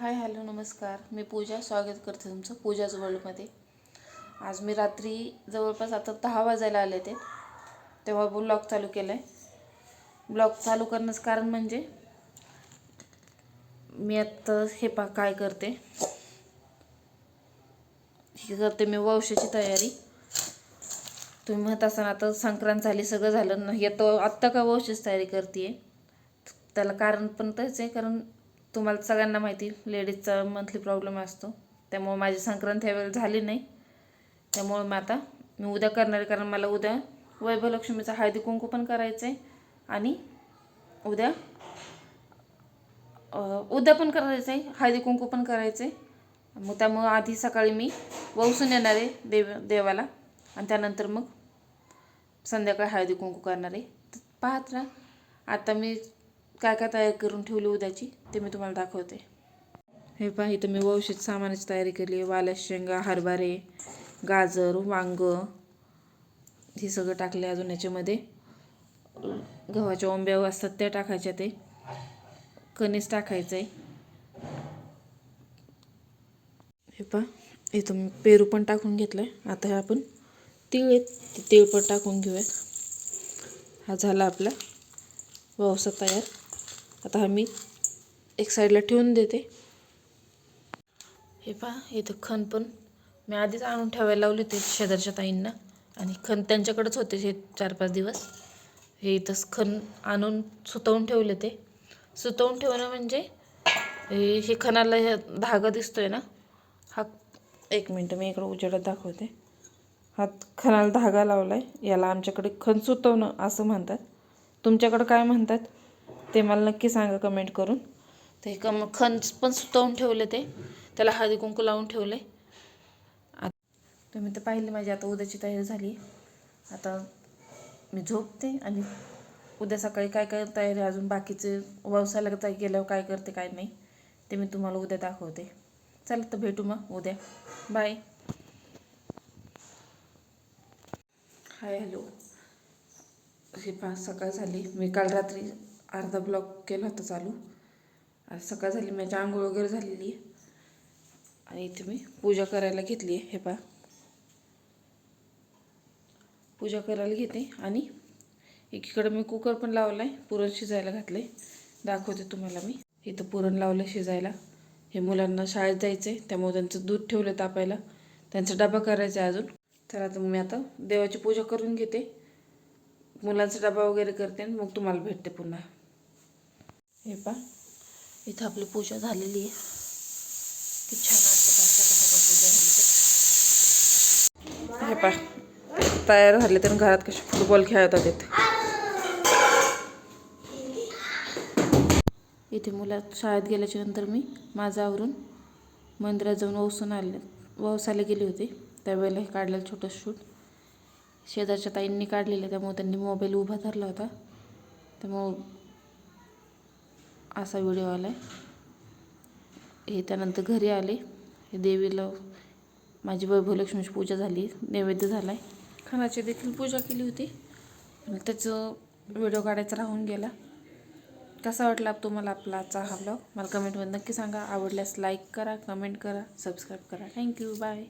Hi hello नमस्कार. मी पूजा स्वागत करते तुमचं पूजाच वर्ल्डमध्ये आज मी रात्री जवळपास आता दहा वाजायला आले ते तेव्हा ब्लॉग चालू केला आहे ब्लॉग चालू करण्याचं कारण म्हणजे मी आत्ता हे पा काय करते. हे करते मी वंशाची तयारी. तुम्ही म्हणत असाल आता संक्रांत झाली सगळं झालं. नाही येतो आत्ता का वंशाची तयारी करते त्याला कारण पण तेच आहे कारण तुम्हाला सगळ्यांना माहिती लेडीजचा मंथली प्रॉब्लेम असतो. त्यामुळे माझी संक्रांत ह्यावेळेला झाली नाही. त्यामुळे मग आता मी उद्या करणार आहे कारण मला उद्या वैभवलक्ष्मीचा हळदी कुंकू पण करायचं आहे. आणि उद्या उद्या पण करायचं आहे हळदी कुंकू पण करायचं आहे. मग त्यामुळं आधी सकाळी मी वसून येणार आहे देव देवाला. आणि त्यानंतर मग संध्याकाळी हळदी कुंकू करणार आहे. पाहत राहा. आता मी काय काय तयारी करून ठेवली उद्याची ते मी तुम्हाला दाखवते. हे पहा इथं मी वौषित सामानाची तयारी केली. आहे वाल्या शेंगा हरभरे गाजर वांग हे सगळं टाकले अजून याच्यामध्ये. गव्हाच्या ओंब्या असतात त्या टाकायच्या ते. कणीस टाकायचं आहे हे पहा इथं मी पेरू पण टाकून घेतलं आहे आता हे आपण तीळ आहेत ते तीळ पण टाकून घेऊयात. हा झाला आपला वौसा तयार. आता हा मी एक साईडला ठेवून देते. हे पहा इथं खण पण मी आधीच आणून ठेवायला लावली ते शेजारच्या ताईंना. आणि खण त्यांच्याकडेच होते हे चार पाच दिवस. हे इथंच खण आणून सुतवून ठेवले ते. सुतवून ठेवणं म्हणजे हे हे खणाला हे धागा दिसतोय ना? हा एक मिनटं मी इकडं उजेडात दाखवते. हा खणाला धागा लावला आहे याला आमच्याकडे खण सुतवणं असं म्हणतात. तुमच्याकडं काय म्हणतात? ते मला नक्की सांगा कमेंट करून. ते कम खण पण सुतवून ठेवले ते. त्याला हळदी कुंकू लावून ठेवले. आत तुम्ही तर पाहिले माझी आता उद्याची तयारी झाली. आता मी झोपते आणि उद्या सकाळी काय काय तयारी अजून बाकीचे व्यवसायाला काय गेल्यावर काय करते काय नाही ते मी तुम्हाला उद्या दाखवते. चला तर भेटू मग उद्या. बाय हाय हॅलो हे पा सकाळ झाली. मी काल रात्री अर्धा ब्लॉक केला होता चालू. आज सकाळ झाली माझी आंघोळ वगैरे झालेली आहे. आणि इथे मी पूजा करायला घेतली आहे हे पा पूजा करायला घेते आणि एकीकडे मी कुकर पण लावला आहे पुरण शिजायला घातलं आहे दाखवते तुम्हाला मी. इथं पुरण लावलं शिजायला. हे मुलांना शाळेत जायचं आहे त्यामुळे त्यांचं दूध ठेवलं तापायला. त्यांचा डबा करायचा आहे अजून. तर आता मी आता देवाची पूजा करून घेते. मुलांचा डबा वगैरे करते आणि मग तुम्हाला भेटते पुन्हा. हे पा इथं आपली पूजा झालेली आहे. किती छान वाटतं हे पा तयार झाले तर घरात कसे फुटबॉल खेळतात येत इथे मुला शाळेत गेल्याच्यानंतर मी माझं आवरून मंदिरात जाऊन वसून आले वसायला गेले होते. त्यावेळेला हे काढलेलं छोटं शूट. शेजारच्या ताईंनी काढलेलं त्यामुळे त्यांनी मोबाईल उभा धरला होता. त्यामुळं असा व्हिडिओ आला आहे हे त्यानंतर घरी आले. हे देवीला माझी वैभवलक्ष्मीची पूजा झाली. नैवेद्य झाला आहे खानाची देखील पूजा केली होती. त्याचं व्हिडिओ काढायचा राहून गेला. कसा वाटला तुम्हाला आपला आजचा हा ब्लॉग मला कमेंटमध्ये नक्की सांगा. आवडल्यास लाईक करा कमेंट करा सबस्क्राईब करा. Thank you bye